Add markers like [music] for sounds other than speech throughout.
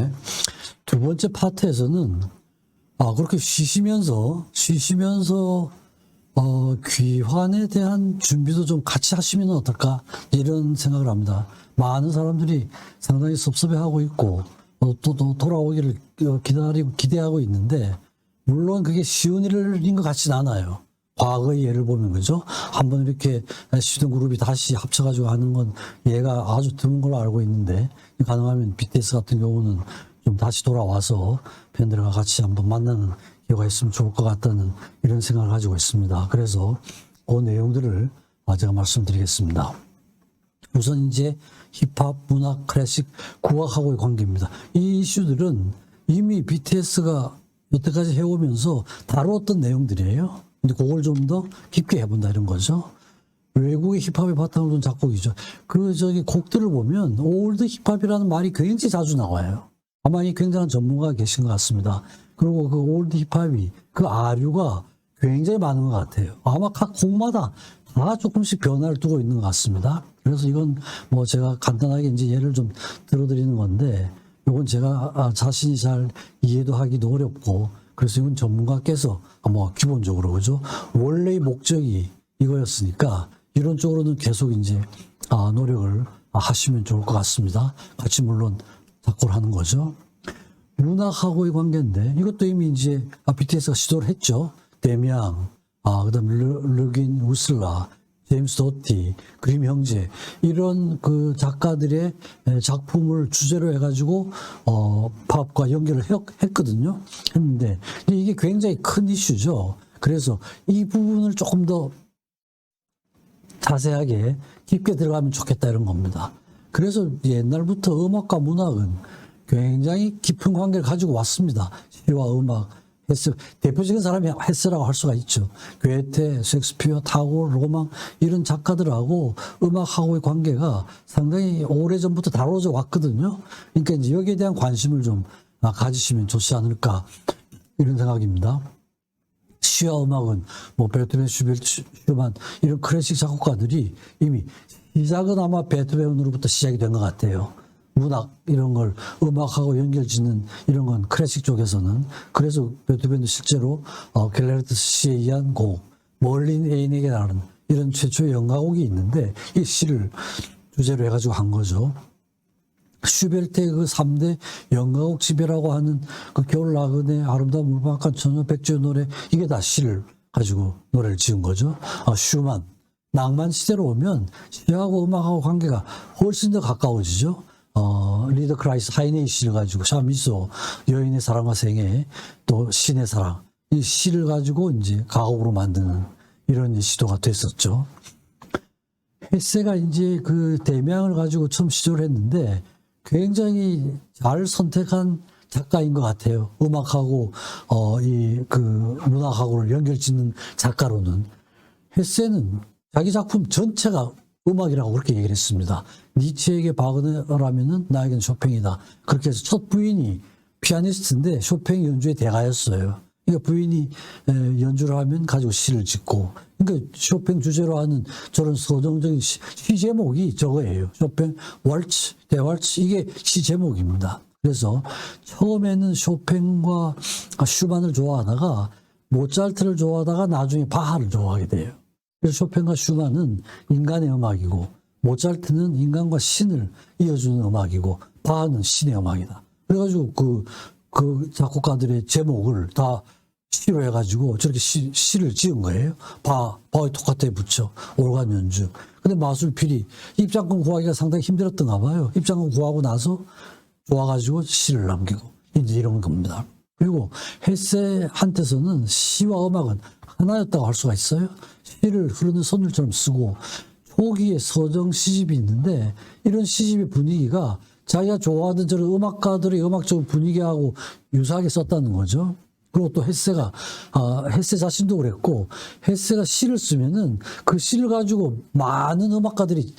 네. 두 번째 파트에서는 아 그렇게 쉬시면서 쉬시면서 어 귀환에 대한 준비도 좀 같이 하시면 어떨까 이런 생각을 합니다. 많은 사람들이 상당히 섭섭해하고 있고 어, 또, 또 돌아오기를 어, 기다리고 기대하고 있는데 물론 그게 쉬운 일인 것 같진 않아요. 과거의 예를 보면 그죠? 한번 이렇게 시던 그룹이 다시 합쳐가지고 하는 건 얘가 아주 드문 걸로 알고 있는데 가능하면 BTS 같은 경우는 좀 다시 돌아와서 팬들과 같이 한번 만나는 기회가 있으면 좋을 것 같다는 이런 생각을 가지고 있습니다. 그래서 그 내용들을 아, 제가 말씀드리겠습니다. 우선 이제 힙합, 문학, 클래식, 국악하고의 관계입니다. 이 이슈들은 이미 BTS가 여태까지 해오면서 다루었던 내용들이에요. 근데 그걸 좀 더 깊게 해본다 이런 거죠. 외국의 힙합의 바탕을 둔 작곡이죠. 그 저기 곡들을 보면 올드 힙합이라는 말이 굉장히 자주 나와요. 아마 이 굉장한 전문가가 계신 것 같습니다. 그리고 그 올드 힙합이 그 아류가 굉장히 많은 것 같아요. 아마 각 곡마다 다 조금씩 변화를 두고 있는 것 같습니다. 그래서 이건 뭐 제가 간단하게 이제 예를 좀 들어드리는 건데 이건 제가 아, 자신이 잘 이해도 하기도 어렵고 그래서 이건 전문가께서 뭐 기본적으로 그죠 원래의 목적이 이거였으니까 이런 쪽으로는 계속 이제 아, 노력을 하시면 좋을 것 같습니다. 같이 물론 작곡을 하는 거죠. 문학하고의 관계인데 이것도 이미 이제 아, BTS가 시도를 했죠. 데미앙, 아 그다음 르, 르긴 우슬라, 제임스 도티, 그림 형제 이런 그 작가들의 에, 작품을 주제로 해가지고 어 팝과 연결을 했, 했거든요. 했는데 이게 굉장히 큰 이슈죠. 그래서 이 부분을 조금 더 자세하게 깊게 들어가면 좋겠다 이런 겁니다. 그래서 옛날부터 음악과 문학은 굉장히 깊은 관계를 가지고 왔습니다. 시와 음악, 헤스 대표적인 사람이 헤스라고 할 수가 있죠. 괴테, 셰익스피어, 타고, 로망 이런 작가들하고 음악하고의 관계가 상당히 오래 전부터 다뤄져 왔거든요. 그러니까 이제 여기에 대한 관심을 좀 아, 가지시면 좋지 않을까 이런 생각입니다. 시와 음악은 뭐 베토벤, 슈벨, 슈만 이런 클래식 작곡가들이 이미 시작은 아마 베토벤으로부터 시작이 된 것 같아요. 문학 이런 걸 음악하고 연결짓는 이런 건 클래식 쪽에서는 그래서 베토벤도 실제로 어, 갤레르트 시에 의한 곡 멀린 애인에게라는 이런 최초의 연가곡이 있는데 이 시를 주제로 해가지고 한 거죠. 슈베르트의 그 3대 연가곡 지배라고 하는 그 겨울 나그네 아름다운 물방간 처녀 백조의 노래 이게 다 시를 가지고 노래를 지은 거죠. 아, 슈만 낭만 시대로 오면 시하고 음악하고 관계가 훨씬 더 가까워지죠. 어, 리더 크라이스 하이네이 시를 가지고 샤미소 여인의 사랑과 생애 또 신의 사랑 이 시를 가지고 이제 가곡으로 만드는 이런 시도가 됐었죠. 헤세가 이제 그 대명을 가지고 처음 시도를 했는데 굉장히 잘 선택한 작가인 것 같아요. 음악하고 어 이 그 문학하고를 연결짓는 작가로는 헤세는 자기 작품 전체가 음악이라고 그렇게 얘기를 했습니다. 니체에게 바그너라면은 나에겐 쇼팽이다. 그렇게 해서 첫 부인이 피아니스트인데 쇼팽 연주의 대가였어요. 그러니까 부인이 에, 연주를 하면 가지고 시를 짓고 그러니까 쇼팽 주제로 하는 저런 서정적인 시, 시 제목이 저거예요. 쇼팽 월츠, 대왈츠 이게 시 제목입니다. 그래서 처음에는 쇼팽과 슈만을 좋아하다가 모차르트를 좋아하다가 나중에 바하를 좋아하게 돼요. 그래서 쇼팽과 슈만은 인간의 음악이고 모차르트는 인간과 신을 이어주는 음악이고 바하는 신의 음악이다. 그래가지고 그, 그 작곡가들의 제목을 다 시로 해가지고 저렇게 시, 시를 지은 거예요. 바, 바의 토카트에 붙여 올간 연주. 근데 마술필이 입장권 구하기가 상당히 힘들었던가 봐요. 입장권 구하고 나서 좋아가지고 시를 남기고 이제 이런 겁니다. 그리고 헬세한테서는 시와 음악은 하나였다고 할 수가 있어요. 시를 흐르는 선율처럼 쓰고 초기에 서정 시집이 있는데 이런 시집의 분위기가 자기가 좋아하는 저런 음악가들의 음악적 분위기하고 유사하게 썼다는 거죠. 그리고 또 헤세가 아, 헤세 자신도 그랬고 헤세가 시를 쓰면은 그 시를 가지고 많은 음악가들이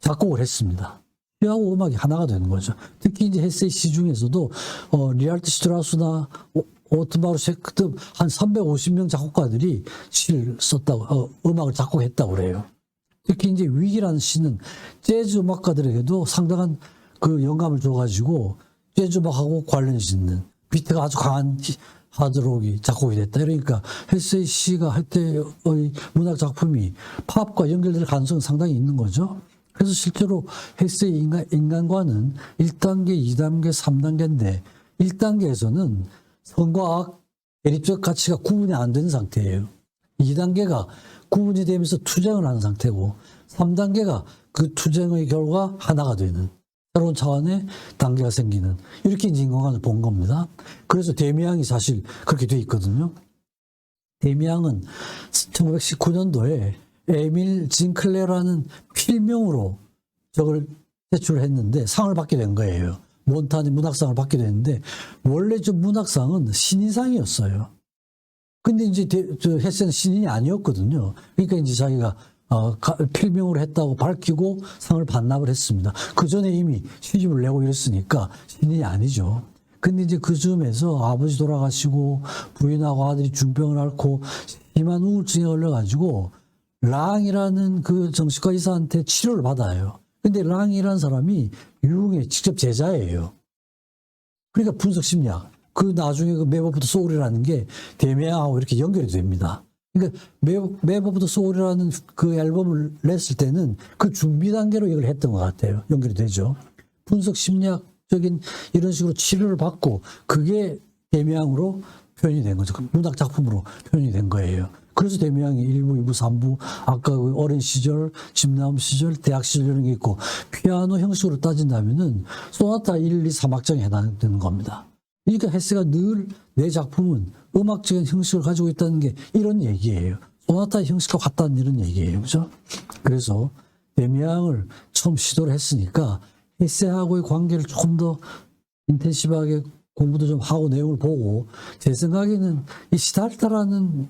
작곡을 했습니다. 시하고 음악이 하나가 되는 거죠. 특히 이제 헤세의 시 중에서도 어, 리알트 시트라우스나 오- 오트마르 셰크 등 한 350명 작곡가들이 시를 썼다고 어, 음악을 작곡했다고 그래요. 특히 이제 위기라는 시는 재즈 음악가들에게도 상당한 그 영감을 줘가지고 재즈 음악하고 관련이 있는 비트가 아주 강한 히- 하드록이 작곡이 됐다. 그러니까 헬스의 시가 헬때의 문학 작품이 팝과 연결될 가능성은 상당히 있는 거죠. 그래서 실제로 헬스의 인간, 인간과는 1단계, 2단계, 3단계인데 1단계에서는 성과 악, 대립적 가치가 구분이 안 되는 상태예요. 2단계가 구분이 되면서 투쟁을 하는 상태고 3단계가 그 투쟁의 결과 하나가 되는 새로운 차원의 단계가 생기는 이렇게 인간관을 본 겁니다. 그래서 데미앙이 사실 그렇게 돼 있거든요. 데미앙은 1919년도에 에밀 징클레라는 필명으로 저걸 제출했는데 상을 받게 된 거예요. 몬타니 문학상을 받게 됐는데 원래 저 문학상은 신인상이었어요. 근데 이제 대- 저 헤세는 신인이 아니었거든요. 그러니까 이제 자기가 어, 가- 필명으로 했다고 밝히고 상을 반납을 했습니다. 그 전에 이미 시집을 내고 이랬으니까 신인이 아니죠. 근데 이제 그 즈음에서 아버지 돌아가시고 부인하고 아들이 중병을 앓고 심한 우울증에 걸려가지고 랑이라는 그 정신과 의사한테 치료를 받아요. 근데 랑이라는 사람이 유흥의 직접 제자예요. 그러니까 분석 심리학. 그 나중에 그 매버부터 소울이라는 게 대명하고 이렇게 연결이 됩니다. 그러니까 매버부터 소울이라는 그 앨범을 냈을 때는 그 준비 단계로 이걸 했던 것 같아요. 연결이 되죠. 분석 심리학적인 이런 식으로 치료를 받고 그게 대명으로 표현이 된 거죠. 그 문학 작품으로 표현이 된 거예요. 그래서 대명이 1부, 2부, 3부, 아까 그 어린 시절, 집나무 시절, 대학 시절 이런 게 있고, 피아노 형식으로 따진다면은, 소나타 1, 2, 3악장에 해당되는 겁니다. 그러니까 헤스가 늘 내 작품은 음악적인 형식을 가지고 있다는 게 이런 얘기예요. 소나타 형식과 같다는 이런 얘기예요. 그죠? 그래서 데미앙을 처음 시도를 했으니까 헤세하고의 관계를 조금 더 인텐시브하게 공부도 좀 하고 내용을 보고 제 생각에는 이 시달타라는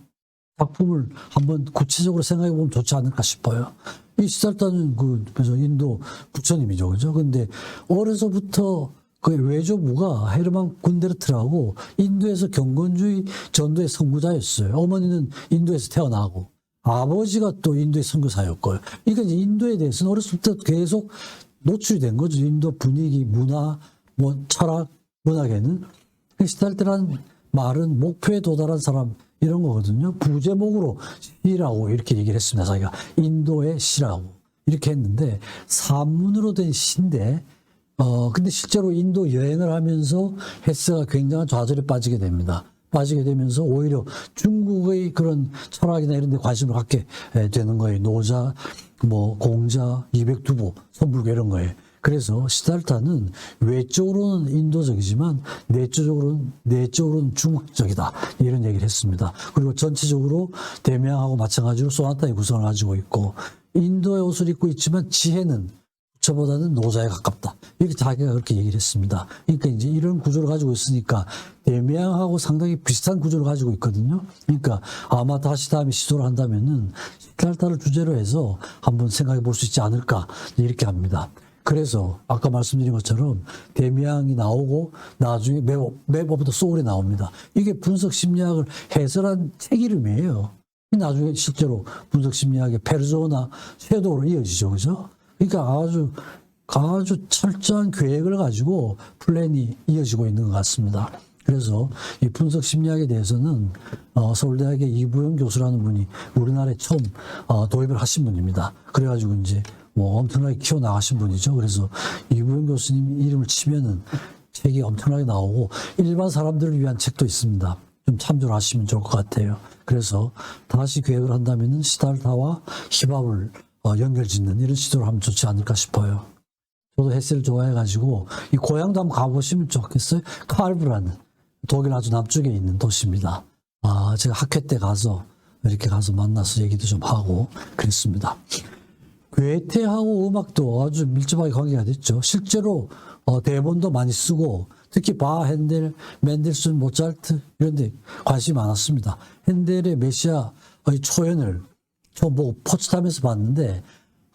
작품을 한번 구체적으로 생각해 보면 좋지 않을까 싶어요. 이 시달타는 그 그래서 인도 부처님이죠, 그죠? 근데 어려서부터 그 외조부가 헤르만 군데르트라고 인도에서 경건주의 전도의 선구자였어요. 어머니는 인도에서 태어나고 아버지가 또 인도의 선교사였고요. 그러니까 이제 인도에 대해서는 어렸을 때 계속 노출이 된 거죠. 인도 분위기, 문화, 뭐 철학, 문학에는 시달트라는 말은 목표에 도달한 사람 이런 거거든요. 부제목으로 시라고 이렇게 얘기를 했습니다. 자기가 인도의 시라고 이렇게 했는데 산문으로 된 시인데 어 근데 실제로 인도 여행을 하면서 헤스가 굉장한 좌절에 빠지게 됩니다. 빠지게 되면서 오히려 중국의 그런 철학이나 이런 데 관심을 갖게 에, 되는 거예요. 노자, 뭐 공자, 이백두보, 선불교 이런 거예요. 그래서 시달타는 외적으로는 인도적이지만 내적으로는 내적으로는 중국적이다 이런 얘기를 했습니다. 그리고 전체적으로 대명하고 마찬가지로 소나타의 구성을 가지고 있고 인도의 옷을 입고 있지만 지혜는 저보다는 노자에 가깝다. 이렇게 자기가 그렇게 얘기를 했습니다. 그러니까 이제 이런 구조를 가지고 있으니까 대명하고 상당히 비슷한 구조를 가지고 있거든요. 그러니까 아마 다시 다음에 시도를 한다면은 시달타를 주제로 해서 한번 생각해 볼 수 있지 않을까 이렇게 합니다. 그래서 아까 말씀드린 것처럼 대미양이 나오고 나중에 매버, 매버부터 소울이 나옵니다. 이게 분석 심리학을 해설한 책 이름이에요. 나중에 실제로 분석 심리학의 페르소나 섀도우로 이어지죠. 그죠? 그러니까 아주 아주 철저한 계획을 가지고 플랜이 이어지고 있는 것 같습니다. 그래서 이 분석 심리학에 대해서는 어, 서울대학의 이부영 교수라는 분이 우리나라에 처음 어, 도입을 하신 분입니다. 그래가지고 이제 뭐 엄청나게 키워 나가신 분이죠. 그래서 이부영 교수님 이름을 치면은 책이 엄청나게 나오고 일반 사람들을 위한 책도 있습니다. 좀 참조를 하시면 좋을 것 같아요. 그래서 다시 계획을 한다면은 시달타와 힙합을 어, 연결 짓는 이런 시도를 하면 좋지 않을까 싶어요. 저도 헬스를 좋아해가지고 이 고향도 한번 가보시면 좋겠어요. 칼브라는 독일 아주 남쪽에 있는 도시입니다. 아 제가 학회 때 가서 이렇게 가서 만나서 얘기도 좀 하고 그랬습니다. 괴테하고 음악도 아주 밀접하게 관계가 됐죠. 실제로 어, 대본도 많이 쓰고 특히 바, 핸델, 맨델슨, 모차르트 이런 데 관심이 많았습니다. 핸델의 메시아의 초연을 처음 포츠타면서 봤는데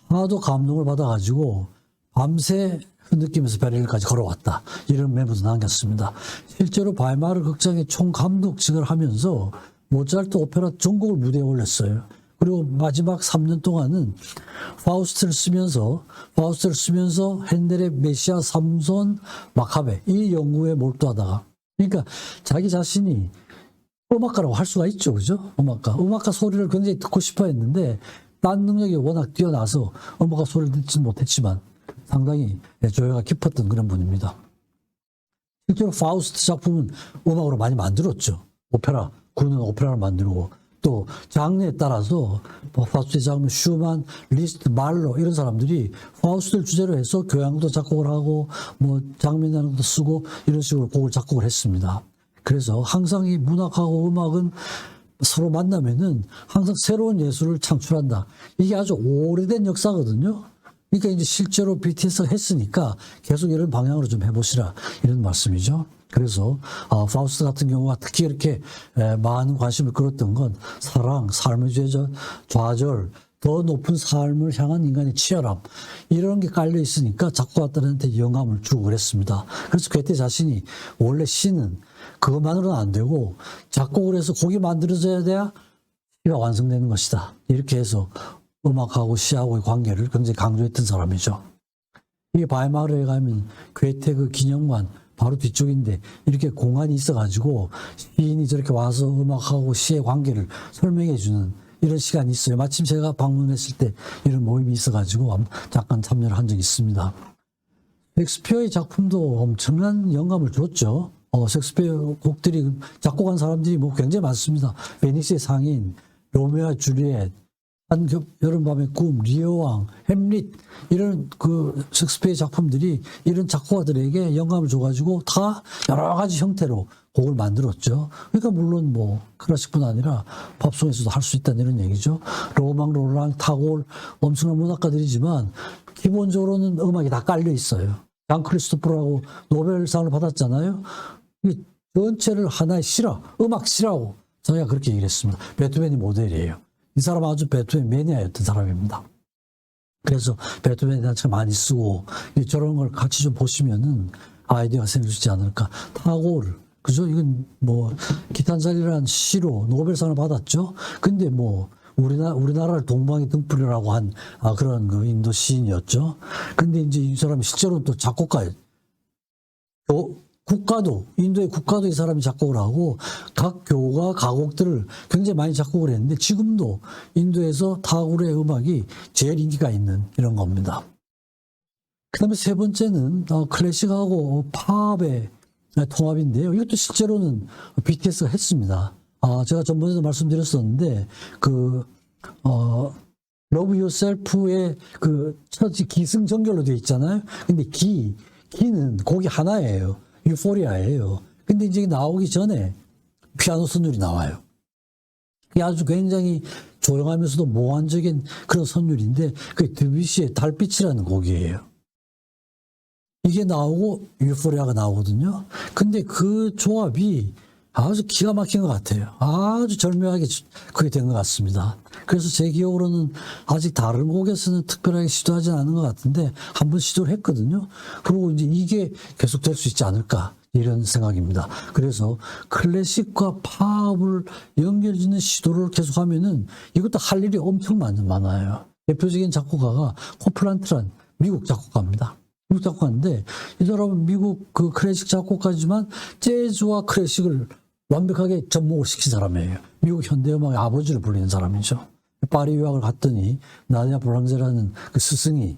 하도 감동을 받아가지고 밤새 느끼면서 베를린까지 걸어왔다. 이런 메모도 남겼습니다. 실제로 바이마르 극장의 총감독직을 하면서 모차르트 오페라 전곡을 무대에 올렸어요. 그리고 마지막 3년 동안은 파우스트를 쓰면서 파우스트를 쓰면서 핸델의 메시아 삼손 마카베 이 연구에 몰두하다가 그러니까 자기 자신이 음악가라고 할 수가 있죠, 그죠? 음악가. 음악가 소리를 굉장히 듣고 싶어 했는데, 딴 능력이 워낙 뛰어나서 음악가 소리를 듣지 못했지만 상당히 조예가 깊었던 그런 분입니다. 실제로 파우스트 작품은 음악으로 많이 만들었죠. 오페라, 구는 오페라를 만들고 또 장르에 따라서 뭐 파우스트의 작품 슈만, 리스트, 말로 이런 사람들이 파우스트를 주제로 해서 교향도 작곡을 하고 뭐 장면도 쓰고 이런 식으로 곡을 작곡을 했습니다. 그래서 항상 이 문학하고 음악은 서로 만나면은 항상 새로운 예술을 창출한다. 이게 아주 오래된 역사거든요. 그러니까 이제 실제로 BTS가 했으니까 계속 이런 방향으로 좀 해보시라 이런 말씀이죠. 그래서 아, 파우스트 같은 경우가 특히 이렇게 에, 많은 관심을 끌었던 건 사랑, 삶의 죄절, 좌절, 더 높은 삶을 향한 인간의 치열함 이런 게 깔려 있으니까 작곡가들한테 영감을 주고 그랬습니다. 그래서 괴테 자신이 원래 시는 그것만으로는 안 되고 작곡을 해서 곡이 만들어져야 돼야 시가 완성되는 것이다. 이렇게 해서 음악하고 시하고의 관계를 굉장히 강조했던 사람이죠. 이게 바이마르에 가면 괴테 그 기념관 바로 뒤쪽인데 이렇게 공간이 있어가지고 시인이 저렇게 와서 음악하고 시의 관계를 설명해 주는 이런 시간이 있어요. 마침 제가 방문했을 때 이런 모임이 있어가지고 잠깐 참여를 한 적이 있습니다. 섹스피어의 작품도 엄청난 영감을 줬죠. 어, 섹스피어 곡들이 작곡한 사람들이 뭐 굉장히 많습니다. 베니스의 상인, 로메오와 주리엣, 한 여름밤의 꿈, 리어왕, 햄릿 이런 그 섹스피어의 작품들이 이런 작곡가들에게 영감을 줘가지고 다 여러 가지 형태로 곡을 만들었죠. 그러니까 물론 뭐 클래식뿐 아니라 팝송에서도 할 수 있다는 이런 얘기죠. 로망, 롤랑, 타골 엄청난 문학가들이지만 기본적으로는 음악이 다 깔려 있어요. 장 크리스토퍼라고 노벨상을 받았잖아요. 이 전체를 하나의 실화, 음악 실화고 자기가 그렇게 얘기를 했습니다. 베토벤이 모델이에요. 이 사람은 아주 베토벤 매니아였던 사람입니다. 그래서 베토벤에 대한 책 많이 쓰고 이 저런 걸 같이 좀 보시면은 아이디어가 생기지 않을까. 타고를 그죠? 이건 뭐 기탄살이라는 시로 노벨상을 받았죠. 근데 뭐 우리나라 우리나라를 동방의 등불이라고 한 아, 그런 그 인도 시인이었죠. 근데 이제 이 사람이 실제로는 또 작곡가예요. 교, 국가도 인도의 국가도 이 사람이 작곡을 하고 각 교가 가곡들을 굉장히 많이 작곡을 했는데 지금도 인도에서 타고르의 음악이 제일 인기가 있는 이런 겁니다. 그 다음에 세 번째는 어, 클래식하고 팝의 통합인데요. 이것도 실제로는 BTS가 했습니다. 아, 제가 전번에도 말씀드렸었는데 그 어, Love Yourself의 그첫 기승전결로 되어 있잖아요. 근데 기 기는 곡이 하나예요. 유포리아예요. 근데 이제 나오기 전에 피아노 선율이 나와요. 아주 굉장히 조용하면서도 몽환적인 그런 선율인데 그게 드뷔시의 달빛이라는 곡이에요. 이게 나오고 유포리아가 나오거든요. 근데 그 조합이 아주 기가 막힌 것 같아요. 아주 절묘하게 그게 된 것 같습니다. 그래서 제 기억으로는 아직 다른 곡에서는 특별하게 시도하지 않은 것 같은데 한 번 시도를 했거든요. 그리고 이제 이게 계속 될 수 있지 않을까. 이런 생각입니다. 그래서 클래식과 팝을 연결짓는 시도를 계속하면은 이것도 할 일이 엄청 많- 많아요. 대표적인 작곡가가 코플란트란 미국 작곡가입니다. 미국 작곡가인데 이 사람은 미국 그 클래식 작곡가지만 재즈와 클래식을 완벽하게 접목을 시킨 사람이에요. 미국 현대음악의 아버지를 불리는 사람이죠. 파리 유학을 갔더니 나디아 브랑제라는 그 스승이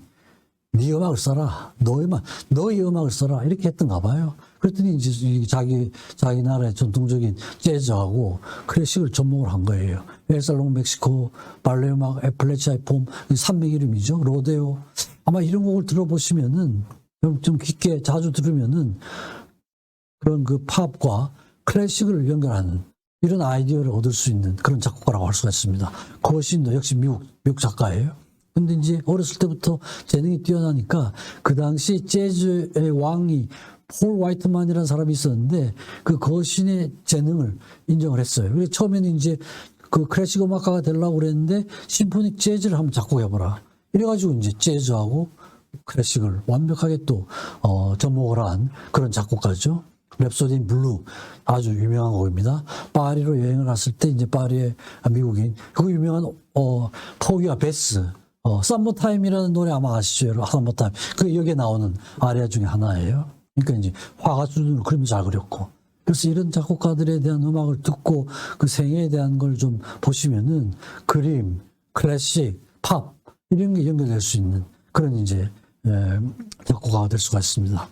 네 음악을 써라. 너의 음악, 너의 음악을 써라. 이렇게 했던가 봐요. 그랬더니 이제 이 자기, 자기 나라의 전통적인 재즈하고 클래식을 접목을 한 거예요. 엘살롱, 멕시코, 발레 음악, 애플레치아의 봄, 이 산맥 이름이죠. 로데오. 아마 이런 곡을 들어보시면은 좀, 좀 깊게 자주 들으면은 그런 그 팝과 클래식을 연결하는 이런 아이디어를 얻을 수 있는 그런 작곡가라고 할 수가 있습니다. 거신도 역시 미국, 미국 작가예요. 근데 이제 어렸을 때부터 재능이 뛰어나니까 그 당시 재즈의 왕이 폴 화이트만이라는 사람이 있었는데 그 거신의 재능을 인정을 했어요. 그래서 처음에는 이제 그 클래식 음악가가 되려고 그랬는데 심포닉 재즈를 한번 작곡해보라. 이래가지고 이제 재즈하고 클래식을 완벽하게 또, 어, 접목을 한 그런 작곡가죠. 랩소디 블루 아주 유명한 곡입니다. 파리로 여행을 갔을 때 이제 파리에 아, 미국인 그 유명한 어 포기와 베스 어 썸머타임이라는 노래 아마 아시죠? 여러분? 썸머타임 그 여기에 나오는 아리아 중에 하나예요. 그러니까 이제 화가 수준으로 그림을 잘 그렸고 그래서 이런 작곡가들에 대한 음악을 듣고 그 생애에 대한 걸 좀 보시면은 그림, 클래식, 팝 이런 게 연결될 수 있는 그런 이제 에, 작곡가가 될 수가 있습니다.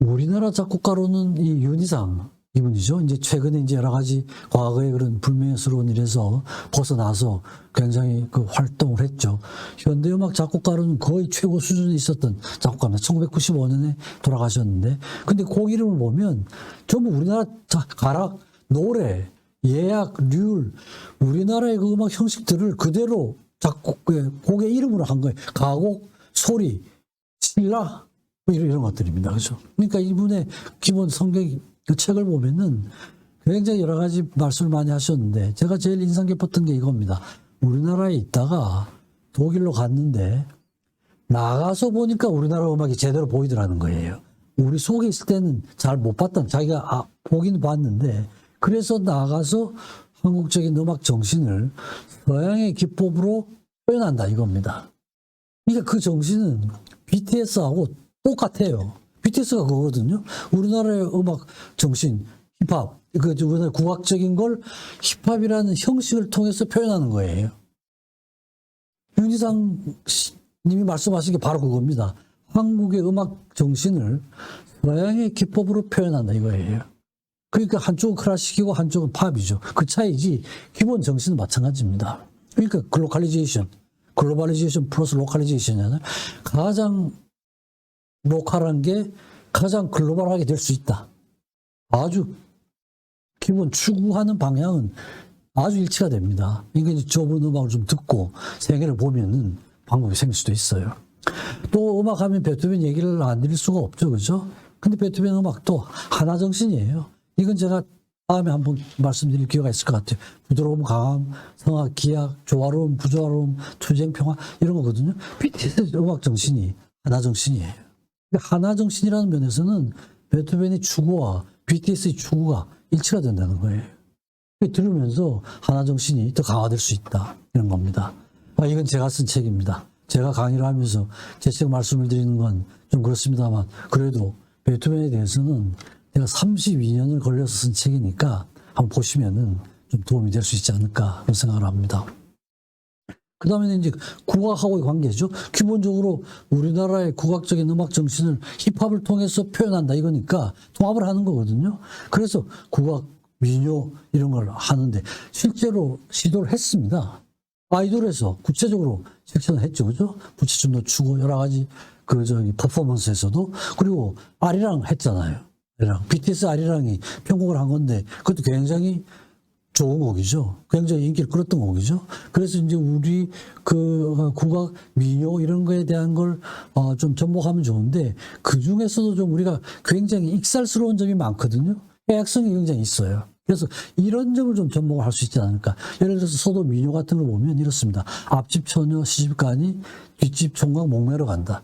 우리나라 작곡가로는 이 윤희상 이분이죠. 이제 최근에 이제 여러 가지 과거의 그런 불명예스러운 일에서 벗어나서 굉장히 그 활동을 했죠. 현대음악 작곡가로는 거의 최고 수준에 있었던 작곡가입니다. 1995년에 돌아가셨는데, 근데 곡 이름을 보면 전부 우리나라 자- 가락, 노래, 예약, 률, 우리나라의 그 음악 형식들을 그대로 작곡, 그 곡의 이름으로 한 거예요. 가곡, 소리, 신라, 뭐 이런, 이런 것들입니다. 그죠? 그러니까 이분의 기본 성경 그 책을 보면은 굉장히 여러 가지 말씀을 많이 하셨는데 제가 제일 인상 깊었던 게 이겁니다. 우리나라에 있다가 독일로 갔는데 나가서 보니까 우리나라 음악이 제대로 보이더라는 거예요. 우리 속에 있을 때는 잘 못 봤던 자기가 아, 보긴 봤는데 그래서 나가서 한국적인 음악 정신을 서양의 기법으로 표현한다 이겁니다. 그러니까 그 정신은 BTS하고 똑같아요. BTS가 그거거든요. 우리나라의 음악 정신, 힙합, 그 우리나라 국악적인 걸 힙합이라는 형식을 통해서 표현하는 거예요. 윤희상 씨- 님이 말씀하신 게 바로 그겁니다. 한국의 음악 정신을 서양의 기법으로 표현한다 이거예요. 그러니까 한쪽은 클래식이고 한쪽은 팝이죠. 그 차이지 기본 정신은 마찬가지입니다. 그러니까 글로컬리제이션, 글로벌리제이션 플러스 로컬리제이션이잖아요. 가장 로컬한 게 가장 글로벌하게 될 수 있다. 아주 기본 추구하는 방향은 아주 일치가 됩니다. 그러니까 이제 좁은 음악을 좀 듣고 세계를 보면은 방법이 생길 수도 있어요. 또 음악하면 베토벤 얘기를 안 드릴 수가 없죠. 그죠? 근데 베토벤 음악도 하나 정신이에요. 이건 제가 다음에 한번 말씀드릴 기회가 있을 것 같아요. 부드러움, 강함, 성악, 기약, 조화로움, 부조화로움, 투쟁, 평화 이런 거거든요. BTS 음악 정신이 하나 정신이에요. 하나 정신이라는 면에서는 베토벤의 추구와 BTS의 추구가 일치가 된다는 거예요. 들으면서 하나 정신이 더 강화될 수 있다. 이런 겁니다. 아, 이건 제가 쓴 책입니다. 제가 강의를 하면서 제 책 말씀을 드리는 건 좀 그렇습니다만 그래도 베토벤에 대해서는 제가 32년을 걸려서 쓴 책이니까 한번 보시면은 좀 도움이 될 수 있지 않을까 생각을 합니다. 그 다음에는 이제 국악하고의 관계죠. 기본적으로 우리나라의 국악적인 음악 정신을 힙합을 통해서 표현한다 이거니까 통합을 하는 거거든요. 그래서 국악, 민요 이런 걸 하는데 실제로 시도를 했습니다. 아이돌에서 구체적으로 섹션을 했죠. 그죠? 부채춤도 추고 여러 가지 그 저기 퍼포먼스에서도 그리고 아리랑 했잖아요. 아리랑. BTS 아리랑이 편곡을 한 건데 그것도 굉장히 좋은 곡이죠. 굉장히 인기를 끌었던 곡이죠. 그래서 이제 우리 그 국악 민요 이런 거에 대한 걸 어, 좀 접목하면 좋은데 그 중에서도 좀 우리가 굉장히 익살스러운 점이 많거든요. 해악성이 굉장히 있어요. 그래서 이런 점을 좀 접목을 할 수 있지 않을까. 예를 들어서 소도 민요 같은 걸 보면 이렇습니다. 앞집 처녀 시집가니 뒷집 총각 목매러 간다.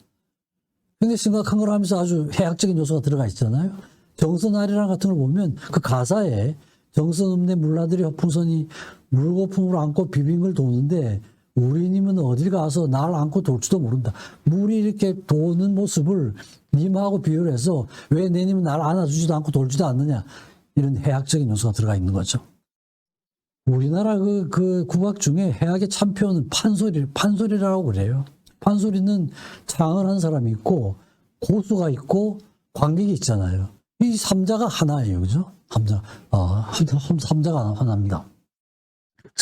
굉장히 심각한 걸 하면서 아주 해학적인 요소가 들어가 있잖아요. 정선아리랑 같은 걸 보면 그 가사에 정선읍내 물라들이 허풍선이 물거품으로 안고 비빙을 도는데 우리님은 어딜 가서 날 안고 돌지도 모른다. 물이 이렇게 도는 모습을 님하고 비교를 해서 왜 내님은 날 안아주지도 않고 돌지도 않느냐. 이런 해학적인 요소가 들어가 있는 거죠. 우리나라 그, 그 국악 중에 해학의 참표는 판소리, 판소리라고 그래요. 판소리는 창을 한 사람이 있고, 고수가 있고, 관객이 있잖아요. 이 삼자가 하나예요. 그죠? 삼자. 어, 삼자가 하나- 하나입니다.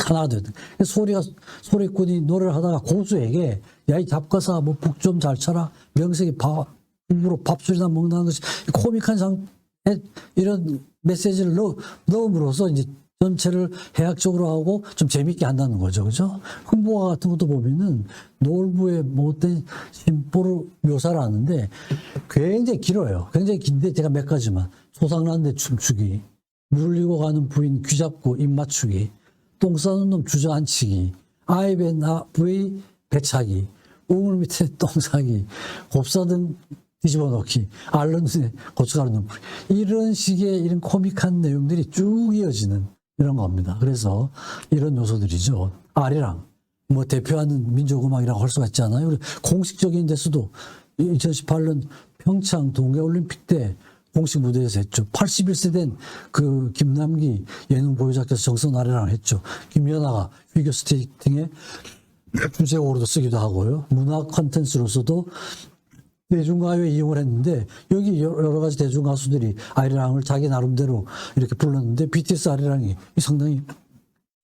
하나가. 그래서 소리가, 소리꾼이 노래를 하다가 고수에게, 야, 이 잡가사, 뭐, 북 좀 잘 쳐라. 명색이 밥, 입으로 밥술이나 먹는다는 것이 코믹한 상, 에- 이런 메시지를 넣, 넣음으로써 이제 전체를 해학적으로 하고 좀 재밌게 한다는 거죠. 그죠? 흥보가 같은 것도 보면은 노을부의 못된 심보를 묘사를 하는데 굉장히 길어요. 굉장히 긴데 제가 몇 가지만. 소상난데 춤추기, 물 흘리고 가는 부인 귀잡고 입 맞추기, 똥 싸는 놈 주저앉히기, 아이 배 나 부의 배차기, 우물 밑에 [laughs] 똥 싸기, 곱사등 뒤집어 놓기, 앓는 눈에 고춧가루 눈뿌리. 이런 식의 이런 코믹한 내용들이 쭉 이어지는 이런 겁니다. 그래서 이런 요소들이죠. 아리랑. 뭐 대표하는 민족음악이라고 할 수가 있잖아요. 공식적인 데서도 2018년 평창 동계올림픽 때 공식 무대에서 했죠. 81세 된 그 김남기 예능 보유자께서 정선 아리랑을 했죠. 김연아가 피겨 스케이팅에 주제곡으로도 쓰기도 하고요. 문화 컨텐츠로서도 대중가요에 이용을 했는데 여기 여러 가지 대중 가수들이 아리랑을 자기 나름대로 이렇게 불렀는데 BTS 아리랑이 상당히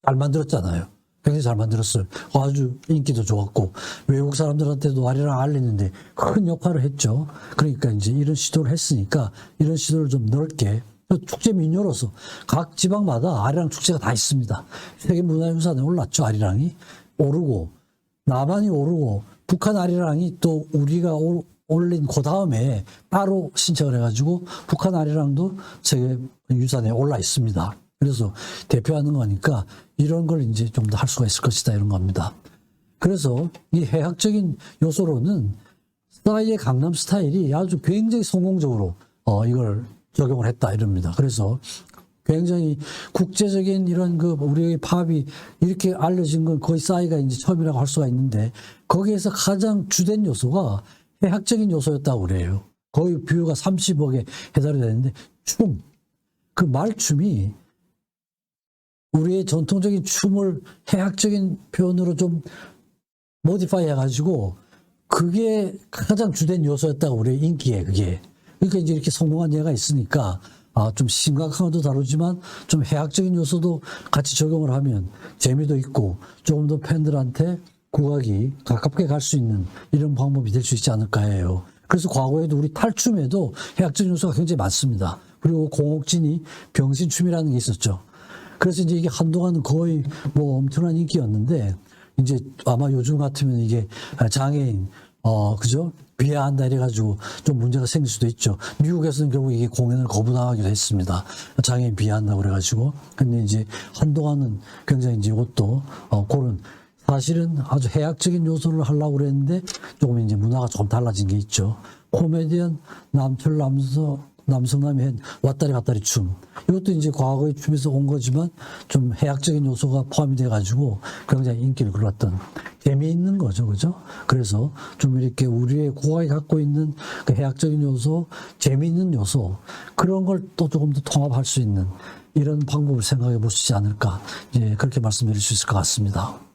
잘 만들었잖아요. 굉장히 잘 만들었어요. 아주 인기도 좋았고 외국 사람들한테도 아리랑 알리는데 큰 역할을 했죠. 그러니까 이제 이런 시도를 했으니까 이런 시도를 좀 넓게 축제 민요로서 각 지방마다 아리랑 축제가 다 있습니다. 세계 문화유산에 올랐죠 아리랑이 오르고 남한이 오르고 북한 아리랑이 또 우리가 올- 올린 그 다음에 따로 신청을 해가지고 북한 아리랑도 세계 유산에 올라 있습니다. 그래서 대표하는 거니까 이런 걸 이제 좀 더 할 수가 있을 것이다 이런 겁니다. 그래서 이 해학적인 요소로는 스타일의 강남 스타일이 아주 굉장히 성공적으로 어 이걸 적용을 했다 이럽니다. 그래서 굉장히 국제적인 이런 그 우리의 팝이 이렇게 알려진 건 거의 싸이가 이제 처음이라고 할 수가 있는데 거기에서 가장 주된 요소가 해학적인 요소였다고 그래요. 거의 뷰가 30억에 해달이 되는데 춤. 그 말춤이 우리의 전통적인 춤을 해학적인 표현으로 좀 모디파이 해가지고 그게 가장 주된 요소였다고 우리 인기에 그게 그러니까 이제 이렇게 성공한 예가 있으니까 아 좀 심각한 것도 다루지만 좀 해학적인 요소도 같이 적용을 하면 재미도 있고 조금 더 팬들한테 국악이 가깝게 갈 수 있는 이런 방법이 될 수 있지 않을까 해요. 그래서 과거에도 우리 탈춤에도 해학적인 요소가 굉장히 많습니다. 그리고 공옥진이 병신춤이라는 게 있었죠. 그래서 이제 이게 한동안은 거의 뭐 엄청난 인기였는데 이제 아마 요즘 같으면 이게 장애인 어 그죠 비하한다 이래가지고 좀 문제가 생길 수도 있죠. 미국에서는 결국 이게 공연을 거부당하기도 했습니다. 장애인 비하한다 고 그래가지고 근데 이제 한동안은 굉장히 이제 이것도 어 그런 사실은 아주 해학적인 요소를 하려고 그랬는데 조금 이제 문화가 조금 달라진 게 있죠. 코미디언 남철 남서 남성남이 한 왔다리 갔다리 춤. 이것도 이제 과거의 춤에서 온 거지만 좀 해학적인 요소가 포함이 돼가지고 굉장히 인기를 끌었던 재미있는 거죠. 그죠? 그래서 좀 이렇게 우리의 국악이 갖고 있는 그 해학적인 요소, 재미있는 요소, 그런 걸 또 조금 더 통합할 수 있는 이런 방법을 생각해 있지 않을까. 예, 그렇게 말씀드릴 수 있을 것 같습니다.